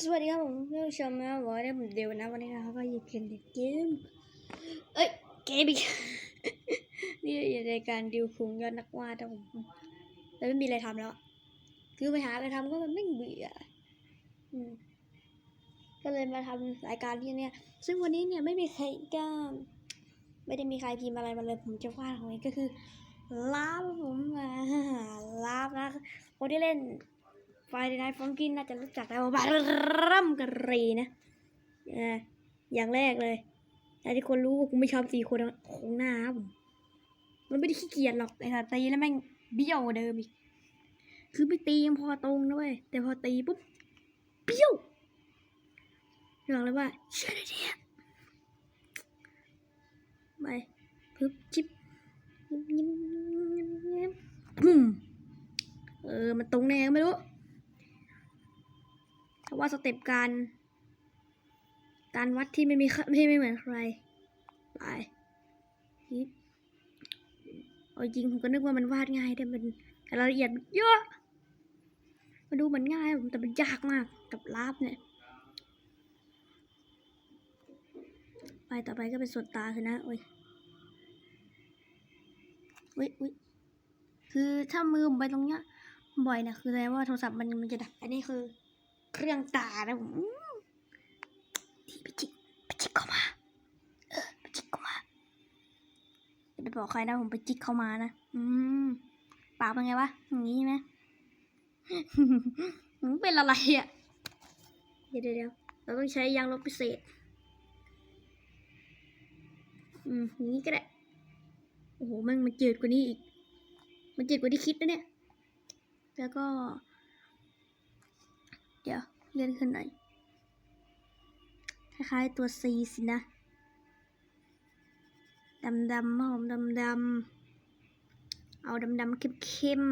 สวัสดีครับผมท่านผู้ชมนะวันนี้ผมเดียวนะวันนี้นะครับก็อยู่เกมเกมเอ้ยเกมอีกนี่อยู่ในการดิวคุงยอดนักวาดนะผมแต่ไม่มีอะไรทำแล้ว คือไปหาอะไรทำก็มันไม่เบื่อก็เลยมาทำรายการที่เนี่ย ซึ่งวันนี้เนี่ยไม่มีใครก็ ไม่ได้มีใครพิมพ์อะไรมาเลยผมจะวาดของเองก็คือลาบผมมาลาบนะคนที่เล่นไฟในฟอนกินน่าจะรู้จักได้ว่าบารัมกรีนะอย่างแรกเลยแต่ที่คนรู้ว่ากูไม่ชอบสีคนของหน้าผม มันไม่ได้ขี้เกียจหรอกไอ้สัตว์ตีแล้วแม่งเบี้ยวกว่าเดิมอีก คือไม่ตียังพอตรงนะเว้ยแต่พอตีปุ๊บเบี้ยวบอกเลยว่าเชื่อได้เนี่ย ไปปึ๊บจิบยิ้มยิ้มยิ้มยิ้มปุ้มเออ มันตรงแนวไม่รู้เพราะว่าสเต็ปการ การวัดที่ไม่มีใครที่ไม่เหมือนใคร ไปฮิปเอาจริงผมก็นึกว่ามันวาดง่ายแต่มันรายละเอียดเยอะ มาดูเหมือนง่ายแต่มันยากมากกับลาบเนี่ย ไปต่อไปก็เป็นส่วนตาคือนะโอ้ยอุ้ยอุ้ยคือถ้ามือผมไปตรงเนี้ย บ่อยนะคือแสดงว่าโทรศัพท์มันมันจะดับอันนี้คือ เครื่องตานะผมที่ไปจิกไปจิกเข้ามา เออไปจิกเข้ามาอย่าไปบอกใครนะผมไปจิกเข้ามานะอืมปากเป็นไงวะอย่างนี้ใช่ไหมมึงเป็นอะไรอะเดี๋ยวเดี๋ยวเราต้องใช้ยางลบพิเศษ อืมอย่างนี้ก็ได้ โอ้โหมันมันจืดกว่านี้อีก มันจืดกว่าที่คิดนะเนี่ย แล้วก็ เดี๋ยวเลื่อนขึ้นหน่อย คล้ายๆตัว C สินะ ดำดำหอมดำดำเอาดำดำๆเข้ม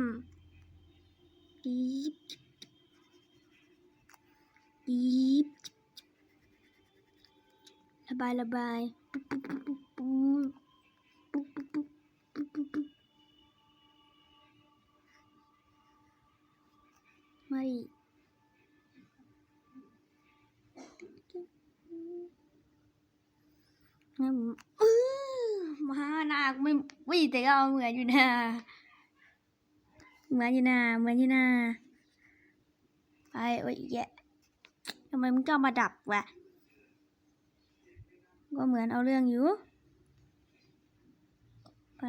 ๆดีบดีบระบายระบายปุ๊บปุ๊บปุ๊บ ปุ๊บปุ๊บปุ๊บปุ๊บปุ๊บปุ๊บไม่งั้นมอื้อมาหน้าไม่ไม่แต่ก็เอาเหมือนอยู่นะเหมือนอยู่นะเหมือนอยู่นะไปโอ้ยแยะทำไมมึงก็เอามาดับวะก็เหมือนเอาเรื่องอยู่ ไป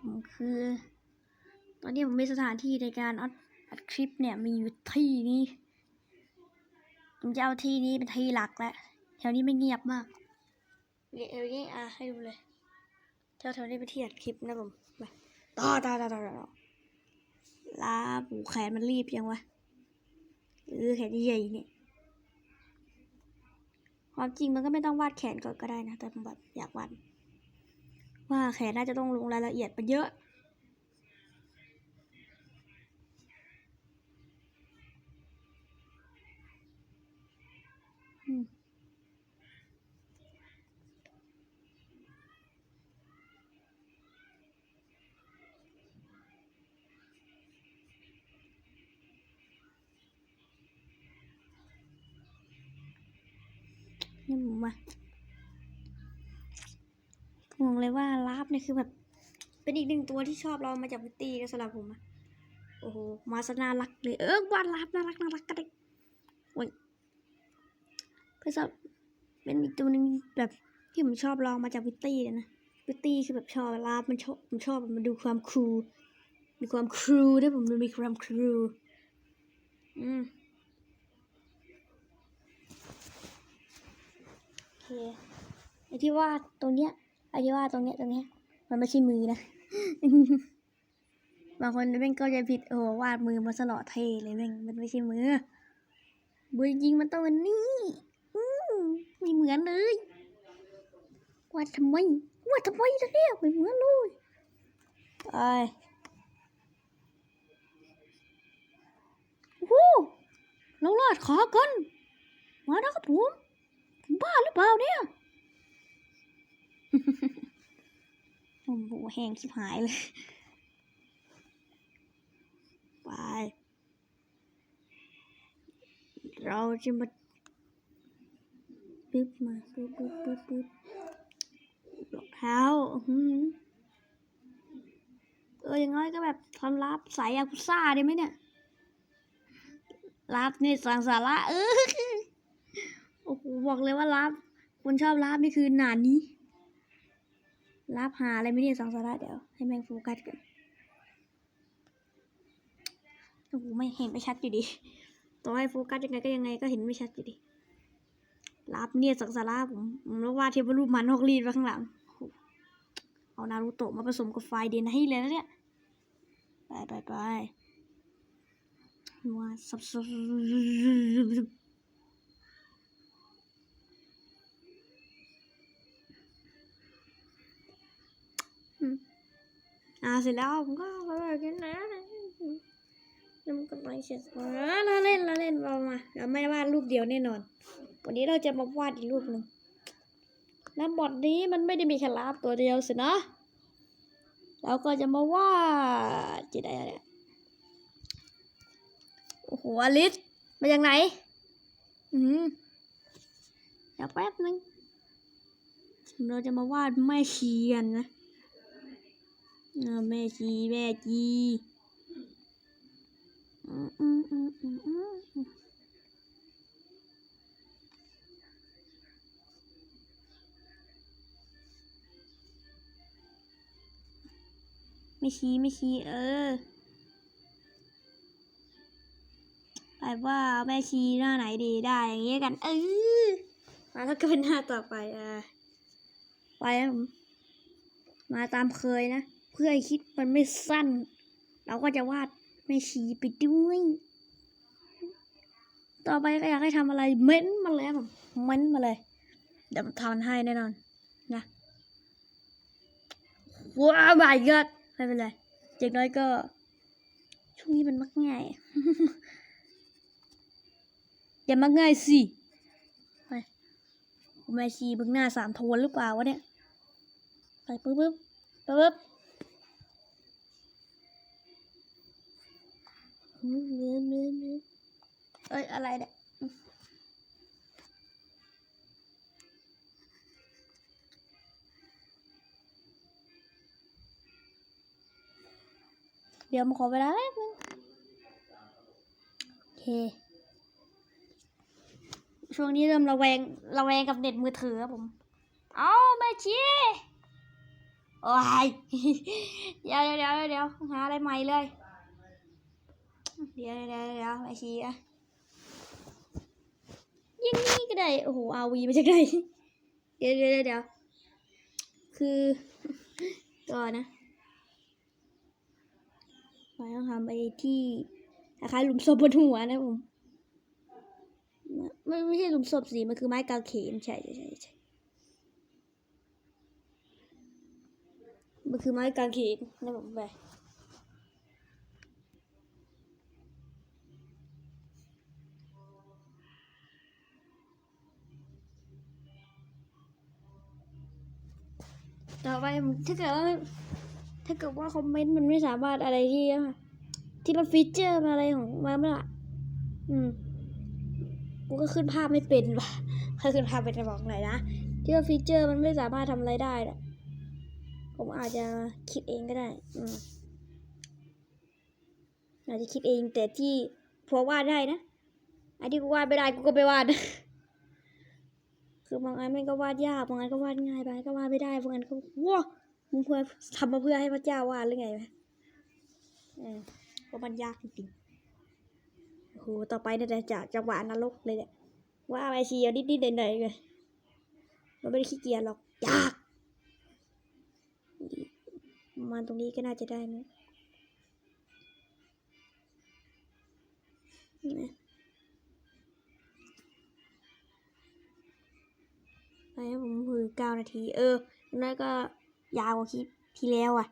ผมคือ ตอนนี้ผมมีสถานที่ในการอัดอัดคลิปเนี่ยมีอยู่ที่นี้ผมจะเอาที่นี้เป็นที่หลักแล้วแถวนี้ไม่เงียบมากเดี๋ยวนี้อะให้ดูเลยแถวแถวนี้ไปเที่ยวคลิปนะผมไปต่อต่อต่อต่อต่อลาปูแขนมันรีบยังวะเออแขนใหญ่ๆนี่ ความจริงมันก็ไม่ต้องวาดแขนก่อนก็ได้นะ แต่ผมแบบอยากวาดว่าแขนน่าจะต้องลงรายละเอียดไปเยอะ นี่ผมว่าผมบอกเลยว่าลาบเนี่ยคือแบบ เป็นอีกหนึ่งตัวที่ชอบลองมาจากวิตตี้นะสำหรับผมอะโอ้โห มาซะน่ารักเลย เออวาดลาบน่ารักน่ารักก็ได้โอ้ยเพื่อจะเป็นอีกตัวหนึ่งแบบที่ผมชอบลองมาจากวิตตี้เลยนะวิตตี้คือแบบชอบลาบมันชอบผมชอบมันดูความครูมีความครูด้วยผมมันมีความครูอืม โอเค ไอที่ว่าตรงเนี้ยไอที่ว่าตรงเนี้ยตรงเนี้ย มันไม่ใช่มือนะ บางคนแม่งก็จะผิดโอ้วาดมือมาสลอเท่เลยแม่งมันไม่ใช่มือมือจริงมันต้องเป็นนี่อืมไม่เหมือนเลยวาดทำไมวาดทำไมล่ะเนี่ยไม่เหมือนเลยไปโอ้โหเราลาดขากันมาแล้วครับผม บ้าหรือเปล่าเนี่ย โอ้โหแห้งชิบหายเลย ไป เราจะมาปึ๊บมาปึ๊บปึ๊บปึ๊บปึ๊บรองเท้าเอออย่างน้อยก็แบบทำลาบสายยาคุซ่าได้ไหมเนี่ยลาบนี่สังสาระเออ อ้โหบอกเลยว่ารับคนชอบรับนี่คือหนานี้รับหาอะไรไม่ได้สังสาระเดี๋ยว ให้แมงโฟกัสกันโอ้โหไม่เห็นไม่ชัดอยู่ดีต่อให้โฟกัสยังไงก็ยังไงก็เห็นไม่ชัดอยู่ดีรับเนี่ยสังสาระผมผมแล้ว่าเทพรูปมันฮอกรีดไว้ข้างหลังเอานารูโตะมาผสมกับไฟเดนให้เลยนะเนี่ยไปไปไปว่าสับสับ อ่าเสร็จแล้วผมก็ไปกินนะน้ำกระไรเสร็จแล้วเราเล่นเราเล่นเรามาเราไม่วาดรูปเดียวแน่นอน วันนี้เราจะมาวาดอีกรูปหนึ่งแล้วบทนี้มันไม่ได้มีแค่ลาบตัวเดียวสินะเราก็จะมาวาดจะได้อะไรโอ้โหอลิสมาจากไหน อืมเดี๋ยวแป๊บนึงเราจะมาวาดแม่ชีกันนะ แม่ชีแม่จีอืมอืมอืมอืมอืมอืมไม่ชี้ไม่ชี้เออไปว่าแม่ชีหน้าไหนดีได้อย่างเงี้ยกัน เออมาแล้วก็เป็นหน้าต่อไปอะไปนะผมมาตามเคยนะ เพื่อให้คิดมันไม่สั้น เราก็จะวาดแม่ชีไปด้วย ต่อไปก็อยากให้ทำอะไรเม้นมาเลยครับผมเม้นมาเลย เดี๋ยวทำให้แน่นอน นะว้าวบายก็ไม่เป็นไรอย่างน้อยก็ ช่วงนี้มันมักง่าย อย่ามักง่ายสิไปแม่ชีบึงหน้าสามโทนหรือเปล่าวะเนี่ย ไปปึ๊บปึ๊บปึ๊บ เอ้ย อะไรเนี่ยเดี๋ยวมาขอเวลาแป๊บนึงโอเค ช่วงนี้เริ่มระแวง ระแวงกับเน็ตมือถือครับผม เอาแม่ชีโอ้ย เดี๋ยวเดี๋ยวเดี๋ยวหาอะไรใหม่เลย เดี๋ยวเดี๋ยวเดี๋ยวแม่ชีอะยังนี้ก็ได้ โอ้โหอาวีมาจากไหนเดี๋ยวเดี๋ยวเดี๋ยวคือก่อนนะเราต้องทำไปที่คล้ายๆหลุมศพบนหัวนะผมไม่ไม่ใช่หลุมศพสิมันคือไม้กางเขนใช่ใช่ใช่ใช่มันคือไม้กางเขนนะผมไป ต่อไปถ้าเกิดว่าถ้าเกิดว่าคอมเมนต์มันไม่สามารถอะไรที่ที่มันฟีเจอร์มาอะไรของมันไม่ละอืมกูก็ขึ้นภาพไม่เป็นว่ะใครขึ้นภาพเป็นจะบอกหน่อยนะที่ว่าฟีเจอร์มันไม่สามารถทำอะไรได้อะผมอาจจะคิดเองก็ได้ อืมอาจจะคิดเองแต่ที่พอวาดได้นะไอ้ที่กูวาดไม่ได้กูก็ไปวาด คือบางอันมันก็วาดยากบางอันก็วาดง่ายบางอันก็วาดไม่ได้บางอันก็ว้ามึงเพื่อทำมาเพื่อให้พระเจ้าวาดหรือไงวะเออเพราะมันยากจริงๆโอ้โหต่อไปเนี่ยจะจังหวะนรกเลยเนี่ยว่าไปเชียวนิดๆหน่อยๆเลยเราไม่ได้ขี้เกียจหรอกยากมาตรงนี้ก็น่าจะได้ไหมนี่นะ ก้านาที เออนั่นก็ยาวกว่าคลิปที่แล้วอะ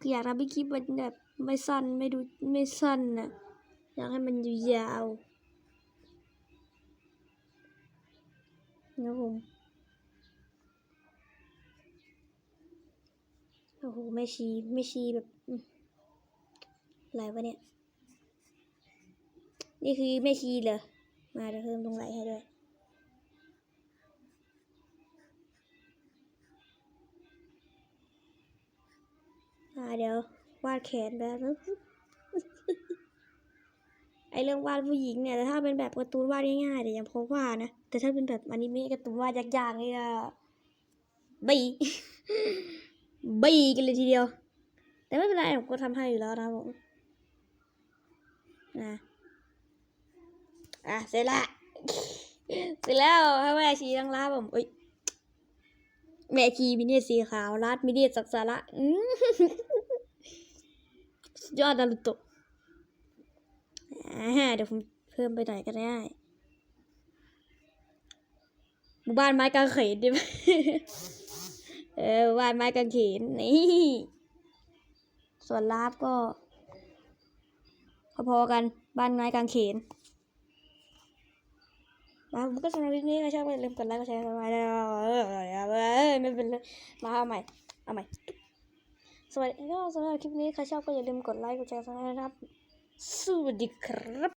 คืออยากทำให้คลิปมันแบบไม่สั้นไม่ดูไม่สั้นนะอยากให้มันยาวนะผมโอ้โหไม่ชีไม่ชีแบบอะไรวะเนี่ย นี่คือไม่ชีเหรอ มาจะเพิ่มตรงไหลให้ด้วย อ่าเดี๋ยววาดแขนแบบนั้นไอเรื่องวาดผู้หญิงเนี่ยแต่ถ้าเป็นแบบการ์ตูนวาดง่ายๆเดี๋ยวยังพอว่านะแต่ถ้าเป็นแบบอนิเมะการ์ตูนวาดยากๆนี่ก็บีบีกันเลยทีเดียว แต่ไม่เป็นไรผมก็ทำให้อยู่แล้วนะผมนะอะเสร็จละเสร็จแล้วให้แม่ชีทั้งร้านผมเอ้ยแม่ชีมินตสีขาวรัดมินตสักสาระอืม สุดยอดนารุโตะเดี๋ยวผมเพิ่มไปหน่อยก็ได้หมู่บ้านไม้กางเขนดิเออหมู่บ้านไม้กางเขนนี่ส่วนลาบก็พอๆกันบ้านไม้กางเขนมาผมก็สำหรับคลิปนี้ก็ชอบก็อย่าลืมกดไลค์กดแชร์กันไว้ด้วเออไม่เป็นไรมาเอาใหม่เอาใหม่ วัสดีก็สำหรับคลิปนี้ใครชอบก็อย่าลืมกดไลค์กดแชร์กันนะครับสวัสดีครับ